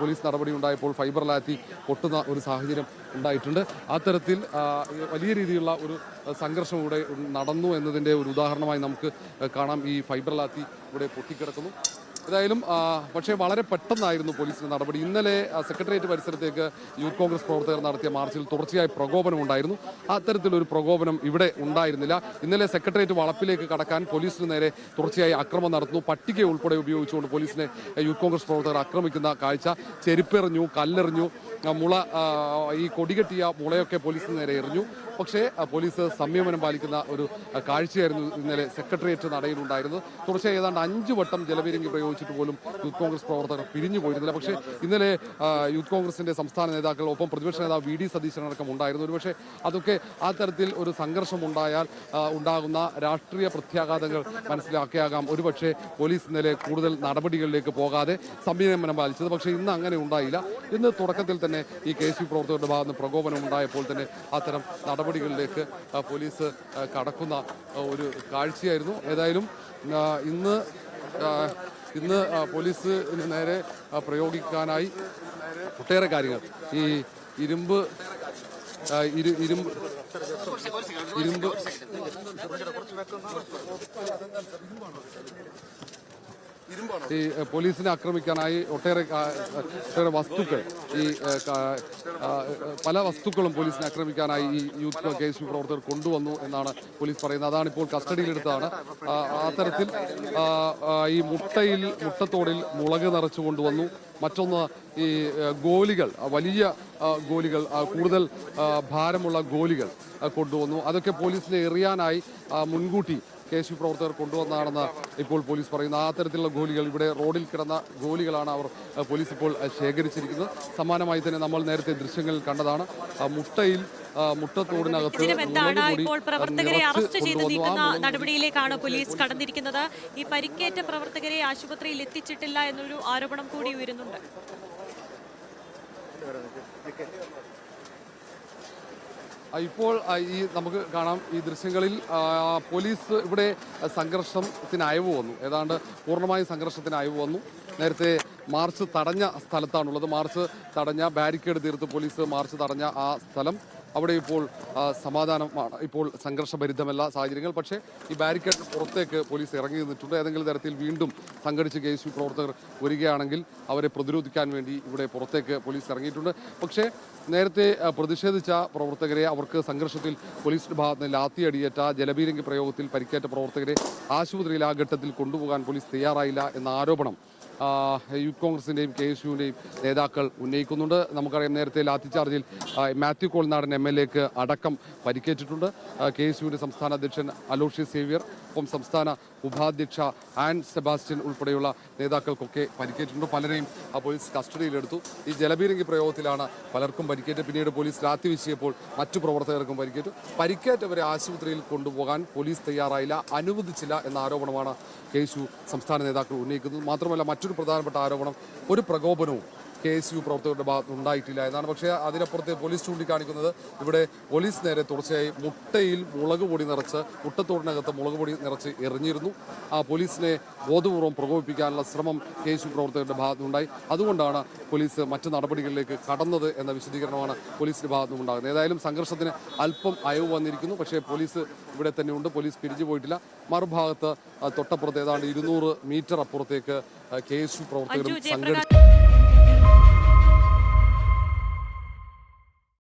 Police നടപടി ഉണ്ടായപ്പോൾ fibre lathi പൊട്ടുന്ന ഒരു സാഹചര്യം ഉണ്ടായിട്ടുണ്ട്. അത്തരത്തിൽ വലിയ രീതിയിലുള്ള ഒരു സംഘർഷം ഇവിടെ നടന്നു എന്നതിന്റെ ഒരു ഉദാഹരണമായി നമുക്ക് കാണാം. ഈ ഫൈബർ ലാത്തി ഇവിടെ പൊട്ടിക്കിടക്കുന്നു. ഏതായാലും പക്ഷേ വളരെ പെട്ടെന്നായിരുന്നു പോലീസിന്റെ നടപടി. ഇന്നലെ സെക്രട്ടേറിയറ്റ് പരിസരത്തേക്ക് യൂത്ത് കോൺഗ്രസ് പ്രവർത്തകർ നടത്തിയ മാർച്ചിൽ തുടർച്ചയായി പ്രകോപനം ഉണ്ടായിരുന്നു. അത്തരത്തിലൊരു പ്രകോപനം ഇവിടെ ഉണ്ടായിരുന്നില്ല. ഇന്നലെ സെക്രട്ടേറിയറ്റ് വളപ്പിലേക്ക് കടക്കാൻ പോലീസിന് നേരെ തുടർച്ചയായി അക്രമം നടത്തുന്നു. പട്ടിക ഉൾപ്പെടെ ഉപയോഗിച്ചുകൊണ്ട് പോലീസിനെ യൂത്ത് കോൺഗ്രസ് പ്രവർത്തകർ ആക്രമിക്കുന്ന കാഴ്ച ചെരുപ്പെറിഞ്ഞു കല്ലെറിഞ്ഞു മുള ഈ കൊടികെട്ടിയ മുളയൊക്കെ പോലീസിന് നേരെ എറിഞ്ഞു. പക്ഷേ പോലീസ് സംയമനം പാലിക്കുന്ന ഒരു കാഴ്ചയായിരുന്നു ഇന്നലെ സെക്രട്ടേറിയറ്റ് നടയിലുണ്ടായിരുന്നത്. തുടർച്ചയായി ഏതാണ്ട് അഞ്ചു വട്ടം ജലപീരങ്കി പ്രയോഗിച്ചിട്ട് പോലും യൂത്ത് കോൺഗ്രസ് പ്രവർത്തകർ പിരിഞ്ഞു പോയിരുന്നില്ല പക്ഷേ ഇന്നലെ യൂത്ത് കോൺഗ്രസിന്റെ സംസ്ഥാന നേതാക്കൾ ഒപ്പം പ്രതിപക്ഷ നേതാവ് വി ഡി സതീശൻ അടക്കം ഉണ്ടായിരുന്നു. ഒരുപക്ഷെ അതൊക്കെ ആ തരത്തിൽ ഒരു സംഘർഷം ഉണ്ടായാൽ ഉണ്ടാകുന്ന രാഷ്ട്രീയ പ്രത്യാഘാതങ്ങൾ മനസ്സിലാക്കിയാകാം. ഒരുപക്ഷെ പോലീസ് ഇന്നലെ കൂടുതൽ നടപടികളിലേക്ക് പോകാതെ സംയമനം പാലിച്ചത്. പക്ഷേ ഇന്ന് അങ്ങനെ ഉണ്ടായില്ല. ഇന്ന് തുടക്കത്തിൽ തന്നെ ഈ കെ എസ് യു പ്രവർത്തകരുടെ ഭാഗത്ത് നിന്ന് പ്രകോപനം ഉണ്ടായപ്പോൾ തന്നെ അത്തരം നടപടികളിലേക്ക് പോലീസ് കടക്കുന്ന ഒരു കാഴ്ചയായിരുന്നു. ഏതായാലും ഇന്ന് ഇന്ന് പോലീസിന് നേരെ പ്രയോഗിക്കാനായി ഒട്ടേറെ കാര്യങ്ങൾ. ഈ ഇരുമ്പ് ഇരുമ്പ് ഇരുമ്പ് ഈ പോലീസിനെ ആക്രമിക്കാനായി ഒട്ടേറെ ഒട്ടേറെ വസ്തുക്കൾ ഈ പല വസ്തുക്കളും പോലീസിനെ ആക്രമിക്കാനായി ഈ യൂത്ത് കെ എസ് യു പ്രവർത്തകർ കൊണ്ടുവന്നു എന്നാണ് പോലീസ് പറയുന്നത്. അതാണ് ഇപ്പോൾ കസ്റ്റഡിയിലെടുത്തതാണ് ആ, അത്തരത്തിൽ ഈ മുട്ടയിൽ മുട്ടത്തോടിൽ മുളക് നിറച്ചു കൊണ്ടുവന്നു. മറ്റൊന്ന് ഈ ഗോലികൾ വലിയ ഗോലികൾ കൂടുതൽ ഭാരമുള്ള ഗോലികൾ കൊണ്ടുവന്നു. അതൊക്കെ പോലീസിനെ എറിയാനായി മുൻകൂട്ടി കെ എസ് യു പ്രവർത്തകർ കൊണ്ടുവന്നതാണെന്ന് ഇപ്പോൾ പോലീസ് പറയുന്നു. ആ തരത്തിലുള്ള ഗോലികൾ ഇവിടെ റോഡിൽ കിടന്ന ഗോലികളാണ് അവർ പോലീസ് ഇപ്പോൾ ശേഖരിച്ചിരിക്കുന്നത്. സമാനമായി തന്നെ നമ്മൾ നേരത്തെ ദൃശ്യങ്ങളിൽ കണ്ടതാണ്. മുട്ടയിൽ മുട്ടത്തോടിനകത്ത് എന്താണ് ഇപ്പോൾ പ്രവർത്തകരെ അറസ്റ്റ് ചെയ്ത് നീക്കുന്ന നടപടിയിലേക്കാണ് പോലീസ് കടന്നിരിക്കുന്നത്. ഈ പരിക്കേറ്റ പ്രവർത്തകരെ ആശുപത്രിയിൽ എത്തിച്ചിട്ടില്ല എന്നൊരു ആരോപണം കൂടി ഉയരുന്നുണ്ട്. ഇപ്പോൾ ഈ നമുക്ക് കാണാം ഈ ദൃശ്യങ്ങളിൽ പോലീസ് ഇവിടെ സംഘർഷത്തിന് അയവ് വന്നു. ഏതാണ്ട് പൂർണമായും സംഘർഷത്തിന് അയവ് വന്നു. നേരത്തെ മാർച്ച് തടഞ്ഞ സ്ഥലത്താണുള്ളത്. മാർച്ച് തടഞ്ഞ ബാരിക്കേഡ് തീർത്ത് പോലീസ് മാർച്ച് തടഞ്ഞ ആ സ്ഥലം. അവിടെ ഇപ്പോൾ സമാധാനമാണ്. ഇപ്പോൾ സംഘർഷഭരിതമല്ല സാഹചര്യങ്ങൾ. പക്ഷേ ഈ ബാരിക്കേഡ് പുറത്തേക്ക് പോലീസ് ഇറങ്ങി നിന്നിട്ടുണ്ട്. ഏതെങ്കിലും തരത്തിൽ വീണ്ടും സംഘടിച്ച് കെ പ്രവർത്തകർ വരികയാണെങ്കിൽ അവരെ പ്രതിരോധിക്കാൻ വേണ്ടി ഇവിടെ പുറത്തേക്ക് പോലീസ് ഇറങ്ങിയിട്ടുണ്ട്. പക്ഷേ നേരത്തെ പ്രതിഷേധിച്ച പ്രവർത്തകരെ അവർക്ക് സംഘർഷത്തിൽ പോലീസിന്റെ ഭാഗത്ത് നിന്ന് ലാത്തിയടിയേറ്റ ജലബീരങ്കി പ്രയോഗത്തിൽ പരിക്കേറ്റ പ്രവർത്തകരെ ആശുപത്രിയിൽ ആ ഘട്ടത്തിൽ കൊണ്ടുപോകാൻ പോലീസ് തയ്യാറായില്ല എന്ന ആരോപണം യൂത്ത് കോൺഗ്രസിന്റെയും കെ എസ് യുവിന്റെയും നേതാക്കൾ ഉന്നയിക്കുന്നുണ്ട്. നമുക്കറിയാം നേരത്തെ ലാത്തിച്ചാർജിൽ ചാർജിൽ മാത്യു കോൾനാടൻ എം എൽ എക്ക് അടക്കം പരിക്കേറ്റിട്ടുണ്ട്. കെ എസ് യുവിന്റെ സംസ്ഥാന അധ്യക്ഷൻ അലോഷ്യ സേവ്യർ ഒപ്പം സംസ്ഥാന ഉപാധ്യക്ഷ ആൻ സെബാസ്റ്റ്യൻ ഉൾപ്പെടെയുള്ള നേതാക്കൾക്കൊക്കെ പരിക്കേറ്റിട്ടുണ്ട്. പലരെയും പോലീസ് കസ്റ്റഡിയിലെടുത്തു. ഈ ജലബീരങ്കി പ്രയോഗത്തിലാണ് പലർക്കും പരിക്കേറ്റ് പിന്നീട് പോലീസ് രാത്രി വീശിയപ്പോൾ മറ്റു പ്രവർത്തകർക്കും പരിക്കേറ്റു. പരിക്കേറ്റവരെ ആശുപത്രിയിൽ കൊണ്ടുപോകാൻ പോലീസ് തയ്യാറായില്ല അനുവദിച്ചില്ല എന്ന ആരോപണമാണ് കെ സംസ്ഥാന നേതാക്കൾ ഉന്നയിക്കുന്നത്. മാത്രമല്ല മറ്റൊരു പ്രധാനപ്പെട്ട ആരോപണം ഒരു പ്രകോപനവും കെ എസ് യു പ്രവർത്തകരുടെ ഭാഗത്ത് ഉണ്ടായിട്ടില്ല എന്നാണ്. പക്ഷേ അതിനപ്പുറത്തെ പോലീസ് ചൂണ്ടിക്കാണിക്കുന്നത് ഇവിടെ പോലീസ് നേരെ തുടർച്ചയായി മുട്ടയിൽ മുളക് പൊടി നിറച്ച് മുട്ടത്തോടിനകത്ത് മുളക് പൊടി നിറച്ച് എറിഞ്ഞിരുന്നു. ആ പോലീസിനെ ബോധപൂർവം പ്രകോപിപ്പിക്കാനുള്ള ശ്രമം കെ എസ് യു പ്രവർത്തകരുടെ ഭാഗത്തുനിന്നുണ്ടായി. അതുകൊണ്ടാണ് പോലീസ് മറ്റ് നടപടികളിലേക്ക് കടന്നത് എന്ന വിശദീകരണമാണ് പോലീസിന്റെ ഭാഗത്തുനിന്ന് ഉണ്ടാകുന്നത്. ഏതായാലും സംഘർഷത്തിന് അല്പം അയവ് വന്നിരിക്കുന്നു. പക്ഷേ പോലീസ് ഇവിടെ തന്നെയുണ്ട് പോലീസ് പിരിഞ്ഞു പോയിട്ടില്ല. മറുഭാഗത്ത് തൊട്ടപ്പുറത്ത് ഏതാണ്ട് ഇരുന്നൂറ് മീറ്റർ അപ്പുറത്തേക്ക് കെ എസ് യു പ്രവർത്തകരും സംഘടിച്ചു